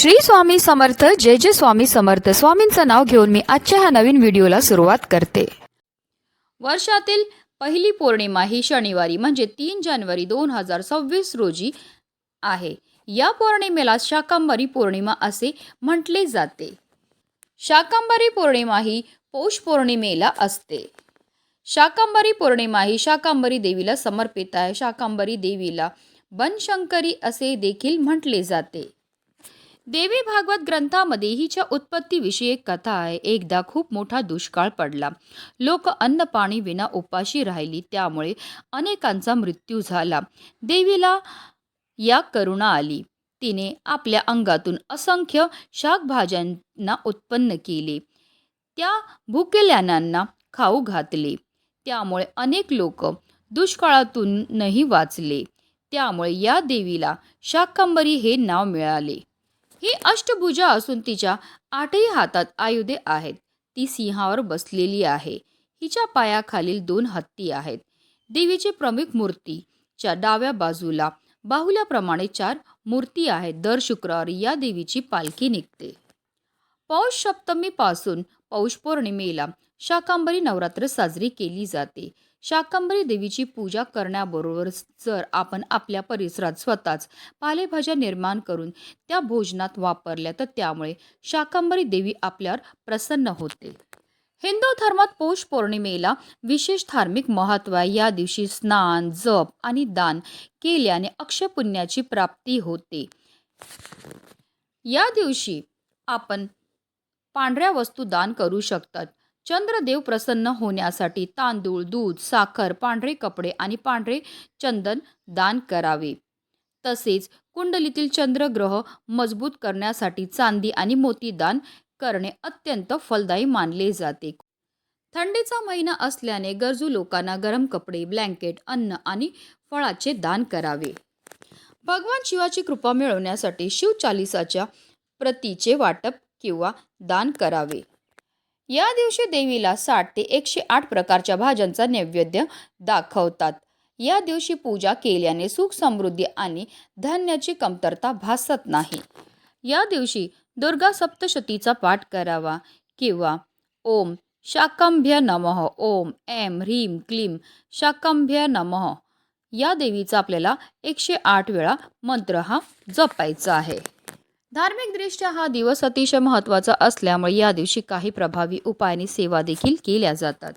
श्री स्वामी समर्थ जय जय स्वामी समर्थ. स्वामींचं नाव घेऊन मी आजच्या ह्या नवीन व्हिडिओला सुरुवात करते. वर्षातील पहिली पौर्णिमा ही शनिवारी म्हणजे तीन जानेवारी दोन हजार सव्वीस रोजी आहे. या पौर्णिमेला शाकांबरी पौर्णिमा असे म्हटले जाते. शाकांबरी पौर्णिमा ही पौष पौर्णिमेला असते. शाकांबरी पौर्णिमा ही शाकांबरी देवीला समर्पित आहे. शाकांबरी देवीला बनशंकरी असे देखील म्हटले जाते. देवी भागवत ग्रंथामध्ये हिच्या उत्पत्तीविषयी एक कथा आहे. एकदा खूप मोठा दुष्काळ पडला. लोक अन्न पाणी विना उपाशी राहिली. त्यामुळे अनेकांचा मृत्यू झाला. देवीला या करुणा आली. तिने आपल्या अंगातून असंख्य शाकभाज्यांना उत्पन्न केले. त्या भुकेल्यानांना खाऊ घातले. त्यामुळे अनेक लोक दुष्काळातूनही वाचले. त्यामुळे या देवीला शाकंबरी हे नाव मिळाले. ही अष्टभुजा असून तिच्या आठही हातात आयुधे आहेत. ती सिंहावर बसलेली आहे. हिच्या पायाखालील दोन हत्ती आहेत. देवीची प्रमुख मूर्तीच्या डाव्या बाजूला बाहुल्याप्रमाणे चार मूर्ती आहेत. दर शुक्रवारी या देवीची पालखी निघते. पौष सप्तमीपासून पौष पौर्णिमेला शाकांबरी नवरात्र साजरी केली जाते. शाकंबरी देवीची पूजा करण्याबरोबरच जर आपण आपल्या परिसरात स्वतःच पालेभाज्या निर्माण करून त्या भोजनात वापरल्या तर त्यामुळे शाकंबरी देवी आपल्यावर प्रसन्न होते. हिंदू धर्मात पौष पौर्णिमेला विशेष धार्मिक महत्त्व आहे. या दिवशी स्नान जप आणि दान केल्याने अक्षयपुण्याची प्राप्ती होते. या दिवशी आपण पांढऱ्या वस्तू दान करू शकतात. चंद्रदेव प्रसन्न होण्यासाठी तांदूळ दूध साखर पांढरे कपडे आणि पांढरे चंदन दान करावे. तसेच कुंडलीतील चंद्रग्रह मजबूत करण्यासाठी चांदी आणि मोती दान करणे अत्यंत फलदायी मानले जाते. थंडीचा महिना असल्याने गरजू लोकांना गरम कपडे ब्लँकेट अन्न आणि फळाचे दान करावे. भगवान शिवाची कृपा मिळवण्यासाठी शिवचालिसाच्या प्रतीचे वाटप किंवा दान करावे. या दिवशी देवीला साठ ते एकशे आठ प्रकारच्या भाज्यांचा नैवेद्य दाखवतात. या दिवशी पूजा केल्याने सुख समृद्धी आणि धान्याची कमतरता भासत नाही. या दिवशी दुर्गा सप्तशतीचा पाठ करावा किंवा ओम शाकंभ्य नमः ओम एम ह्रीम क्लीम शाकंभ्य नमः या देवीचा आपल्याला एकशे आठ वेळा मंत्र हा जपायचा आहे. धार्मिकदृष्ट्या हा दिवस अतिशय महत्त्वाचा असल्यामुळे या दिवशी काही प्रभावी उपाय आणि सेवा देखील केल्या जातात.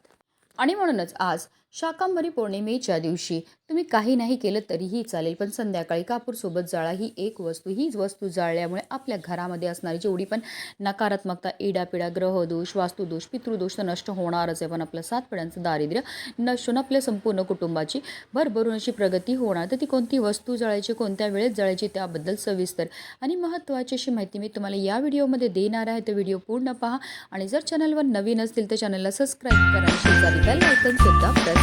आणि म्हणूनच आज शाकांबरी पौर्णिमेच्या दिवशी. तुम्ही काही नाही केलं तरीही चालेल पण संध्याकाळी कापूरसोबत जाळा ही एक वस्तू. हीच वस्तू जाळल्यामुळे आपल्या घरामध्ये असणारी जेवढी पण नकारात्मकता इडापिडा ग्रहदोष वास्तुदोष पितृदोष तर नष्ट होणारच आहे पण आपलं सात पिढ्यांचं दारिद्र्य नष्ट होऊन आपल्या संपूर्ण कुटुंबाची भरभरून अशी प्रगती होणार. तर ती कोणती वस्तू जाळायची कोणत्या वेळेत जाळायची त्याबद्दल सविस्तर आणि महत्त्वाची अशी माहिती मी तुम्हाला या व्हिडिओमध्ये देणार आहे. तर व्हिडिओ पूर्ण पहा आणि जर चॅनलवर नवीन असतील तर चॅनलला सबस्क्राईब करा. शेजारी बेल आयकनसुद्धा प्रेस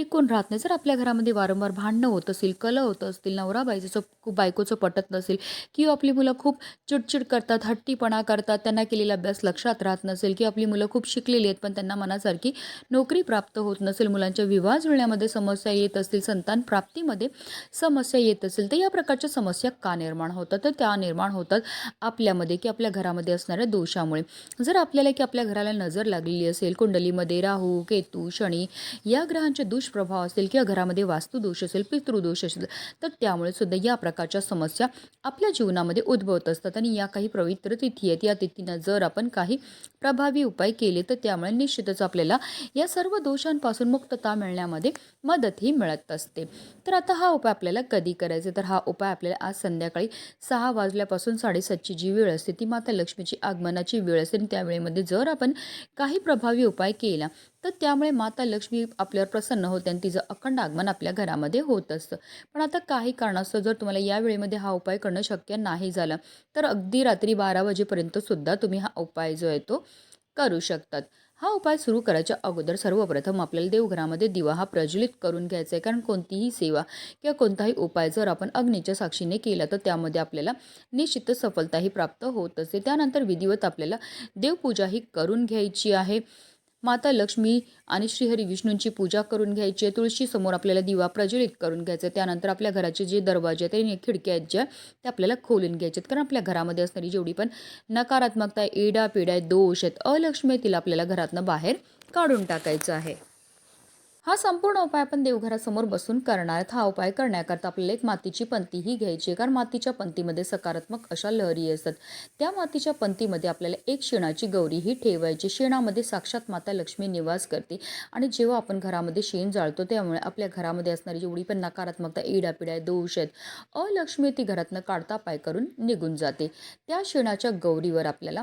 टिकून राहत नाही. जर आपल्या घरामध्ये वारंवार भांडणं होत असेल कलं होत असतील नवरा बायचं खूप बायकोचं पटत नसेल किंवा आपली मुलं खूप चिडचिड करतात हट्टीपणा करतात त्यांना केलेला अभ्यास लक्षात राहत नसेल किंवा आपली मुलं खूप शिकलेली आहेत पण त्यांना मनासारखी नोकरी प्राप्त होत नसेल मुलांच्या विवाह जुळण्यामध्ये समस्या येत असतील संतान प्राप्तीमध्ये समस्या येत असेल तर या प्रकारच्या समस्या का निर्माण होतात? तर त्या निर्माण होतात आपल्यामध्ये की आपल्या घरामध्ये असणाऱ्या दोषामुळे. जर आपल्याला की आपल्या घराला नजर लागलेली असेल कुंडलीमध्ये राहू केतू शनी या ग्रहांचे दुष्प्रभाव असेल किंवा घरामध्ये वास्तुदोष असेल पितृदोष असेल तर त्यामुळे सुद्धा या प्रकारच्या समस्या आपल्या जीवनामध्ये उद्भवत असतात. आणि या काही पवित्र तिथी आहेत. या तिथीनं जर आपण काही प्रभावी उपाय केले तर त्यामुळे निश्चितच आपल्याला या सर्व दोषांपासून मुक्तता मिळण्यामध्ये मदतही मिळत असते. तर आता हा उपाय आपल्याला कधी करायचा? तर हा उपाय आपल्याला आज संध्याकाळी सहा वाजल्यापासून साडेसातची जी वेळ असते ती माता लक्ष्मीची आगमनाची वेळ असते. आणि त्या वेळेमध्ये जर आपण काही प्रभावी उपाय केला तर त्यामुळे माता लक्ष्मी आपल्यावर प्रसन्न होते आणि तिचं अखंड आगमन आपल्या घरामध्ये होत असतं. पण आता काही कारणास्तव जर तुम्हाला या वेळेमध्ये हा उपाय करणं शक्य नाही झालं तर अगदी रात्री बारा वाजेपर्यंत सुद्धा तुम्ही हा उपाय जो आहे तो करू शकतात. हा उपाय सुरू करायच्या अगोदर सर्वप्रथम आपल्याला देवघरामध्ये दिवा हा प्रज्वलित करून घ्यायचा आहे. कारण कोणतीही सेवा किंवा कोणताही उपाय जर आपण अग्नीच्या साक्षीने केला तर त्यामध्ये आपल्याला निश्चित सफलताही प्राप्त होत असते. त्यानंतर विधिवत आपल्याला देवपूजा ही करून घ्यायची आहे. माता लक्ष्मी आणि श्रीहरी विष्णूंची पूजा करून घ्यायची आहे. तुळशी समोर आपल्याला दिवा प्रज्वलित करून घ्यायचा त्यानंतर आपल्या घराचे जे दरवाजे आहेत आणि खिडक्या आहेत ज्या त्या आपल्याला खोलून घ्यायचे आहेत. कारण आपल्या घरामध्ये असणारी जेवढी पण नकारात्मकता आहे एडा पिढा आहे दोष आहेत अलक्ष्मी तिला आपल्याला घरातनं बाहेर काढून टाकायचं आहे. हा संपूर्ण उपाय आपण देवघरासमोर बसून करणार आहेत. हा उपाय करण्याकरता आपल्याला एक मातीची पंतीही घ्यायची कारण मातीच्या पंतीमध्ये सकारात्मक अशा लहरी असतात. त्या मातीच्या पंतीमध्ये आपल्याला एक शेणाची गौरी ही ठेवायची. शेणामध्ये साक्षात माता लक्ष्मी निवास करते. आणि जेव्हा आपण घरामध्ये शेण जाळतो त्यामुळे आपल्या घरामध्ये असणारी जेवढी पण नकारात्मकता इडापिड्या दोष आहेत अलक्ष्मी ती घरातनं काढता पाय करून निघून जाते. त्या शेणाच्या गौरीवर आपल्याला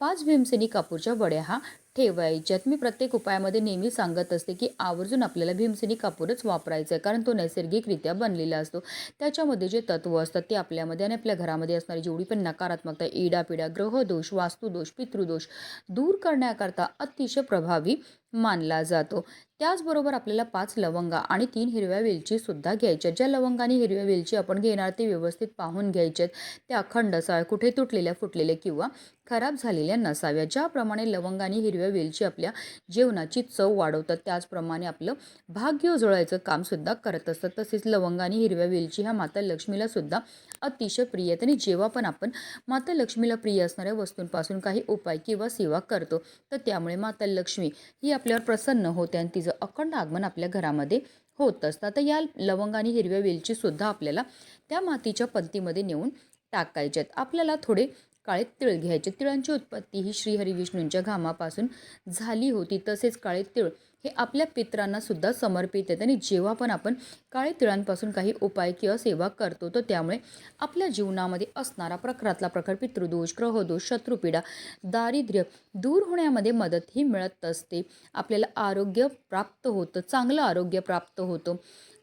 पाच भीमसेनी कापूरच्या वड्या हा ठेवायच्यात. मी प्रत्येक उपायामध्ये नेहमी सांगत असते की आवर्जून आपल्याला भीमसेनी कापूरच वापरायचा आहे कारण तो नैसर्गिकरित्या बनलेला असतो. त्याच्यामध्ये जे तत्व असतात ते आपल्यामध्ये आणि आपल्या घरामध्ये असणारी जेवढी पण नकारात्मकता इडापिडा ग्रहदोष वास्तुदोष पितृदोष दूर करण्याकरता अतिशय प्रभावी मानला जातो. त्याचबरोबर आपल्याला पाच लवंगा आणि तीन हिरव्या वेलची सुद्धा घ्यायच्या ज्या लवंगाने हिरव्या वेलची आपण घेणार ते व्यवस्थित पाहून घ्यायच्यात त्या अखंड असाव्या कुठे तुटलेल्या फुटलेल्या किंवा खराब झालेल्या नसाव्या. ज्याप्रमाणे लवंगाने हिरव्या वेलची आपल्या जेवणाची चव वाढवतात त्याचप्रमाणे आपलं भाग्य उजळायचं कामसुद्धा करत असतात. तसेच लवंगाने हिरव्या वेलची ह्या माता लक्ष्मीला सुद्धा अतिशय प्रिय आहेत. आणि जेव्हा पण आपण माता लक्ष्मीला प्रिय असणाऱ्या वस्तूंपासून काही उपाय किंवा सेवा करतो तर त्यामुळे माता लक्ष्मी ही आपल्यावर प्रसन्न होते आणि तिचं अखंड आगमन आपल्या घरामध्ये होत असतं. आता या लवंग आणि हिरव्या वेलचीसुद्धा आपल्याला त्या मातीच्या पंतीमध्ये नेऊन टाकायच्यात आपल्याला थोडे काळे तिळ घ्यायचे. तिळांची उत्पत्ती ही श्रीहरी विष्णूंच्या घामापासून झाली होती. तसेच काळे तिळ हे आपल्या पित्रांना सुद्धा समर्पित आहेत. आणि जेव्हा पण आपण काळे तिळांपासून काही उपाय किंवा सेवा करतो तर त्यामुळे आपल्या जीवनामध्ये असणारा प्रकारातला प्रकार पितृदोष ग्रहदोष शत्रुपीडा दारिद्र्य दूर होण्यामध्ये मदत ही मिळत असते. आपल्याला आरोग्य प्राप्त होतं चांगलं आरोग्य प्राप्त होतं.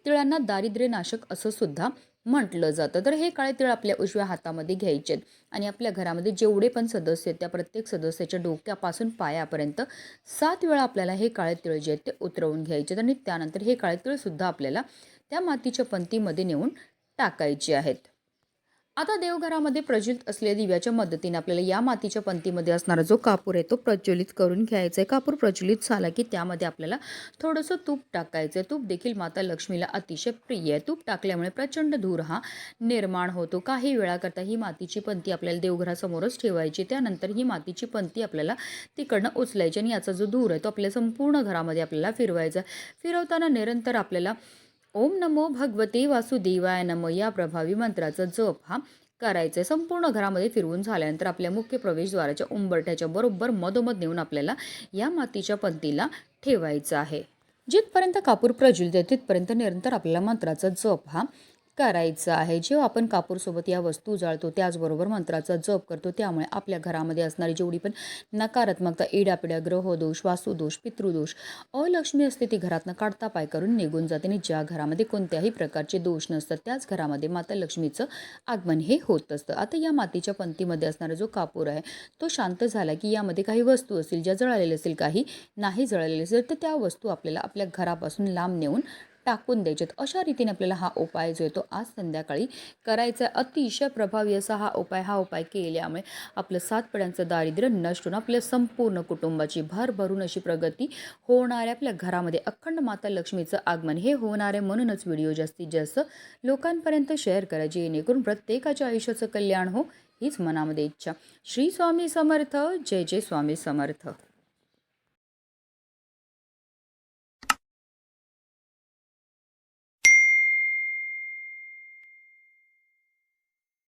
तिळांना दारिद्र्यनाशक असं सुद्धा म्हटलं जातं. तर हे काळे तिळ आपल्या उजव्या हातामध्ये घ्यायचे आहेत आणि आपल्या घरामध्ये जेवढे पण सदस्य आहेत त्या प्रत्येक सदस्याच्या डोक्यापासून पायापर्यंत सात वेळा आपल्याला हे काळे तिळ जे आहेत ते उतरवून घ्यायचे आहेत आणि त्यानंतर हे काळे तिळसुद्धा आपल्याला त्या मातीच्या पंतीमध्ये नेऊन टाकायचे आहेत. आता देवघरामध्ये प्रज्वलित असलेल्या दिव्याच्या मदतीने आपल्याला या मातीच्या पंतीमध्ये असणारा जो कापूर आहे तो प्रज्वलित करून घ्यायचा आहे कापूर प्रज्वलित झाला की त्यामध्ये आपल्याला थोडंसं तूप टाकायचं आहे तूप देखील माता लक्ष्मीला अतिशय प्रिय आहे तूप टाकल्यामुळे प्रचंड धूर हा निर्माण होतो. काही वेळाकरता ही मातीची पंती आपल्याला देवघरासमोरच ठेवायची. त्यानंतर ही मातीची पंती आपल्याला तिकडनं उचलायची आणि याचा जो धूर आहे तो आपल्या संपूर्ण घरामध्ये आपल्याला फिरवायचा. फिरवताना निरंतर आपल्याला ओम नमो भगवते वासुदेवाय नम. या प्रभावी मंत्राचा जप हा करायचा आहे संपूर्ण घरामध्ये फिरवून झाल्यानंतर आपल्या मुख्य प्रवेशद्वाराच्या उंबरठ्याच्या बरोबर मधोमध नेऊन आपल्याला या मातीच्या पंक्तीला ठेवायचं आहे. जिथपर्यंत कापूर प्रज्वलित आहे तिथपर्यंत निरंतर आपल्याला मंत्राचा जप हा करायचं आहे. जेव्हा आपण कापूरसोबत या वस्तू जाळतो त्याचबरोबर मंत्राचा जप करतो त्यामुळे आपल्या घरामध्ये असणारी जेवढी पण नकारात्मकता इडापिड्या ग्रहदोष वासुदोष पितृदोष अलक्ष्मी असते ती घरातनं काढता पाय करून निघून जाते. आणि ज्या घरामध्ये कोणत्याही प्रकारचे दोष नसतात त्याच घरामध्ये माता लक्ष्मीचं आगमन हे होत असतं. आता या मातीच्या पंथीमध्ये असणारा जो कापूर आहे तो शांत झाला की यामध्ये काही वस्तू असतील ज्या जळालेल्या असतील काही नाही जळालेल्या असतील तर त्या वस्तू आपल्याला आपल्या घरापासून लांब नेऊन टाकून द्यायचेत अशा रीतीने आपल्याला हा उपाय जो आहे तो आज संध्याकाळी करायचा आहे. अतिशय प्रभावी असा हा उपाय हा उपाय केल्यामुळे आपलं सात पिढ्यांचं दारिद्र्य नष्ट होऊन आपल्या संपूर्ण कुटुंबाची भर भरून अशी प्रगती होणार आहे. आपल्या घरामध्ये अखंड माता लक्ष्मीचं आगमन हे होणार आहे. म्हणूनच व्हिडिओ जास्तीत जास्त लोकांपर्यंत शेअर करा. जेणेकरून प्रत्येकाच्या आयुष्याचं कल्याण हो हीच मनामध्ये इच्छा. श्री स्वामी समर्थ. जय जय स्वामी समर्थ.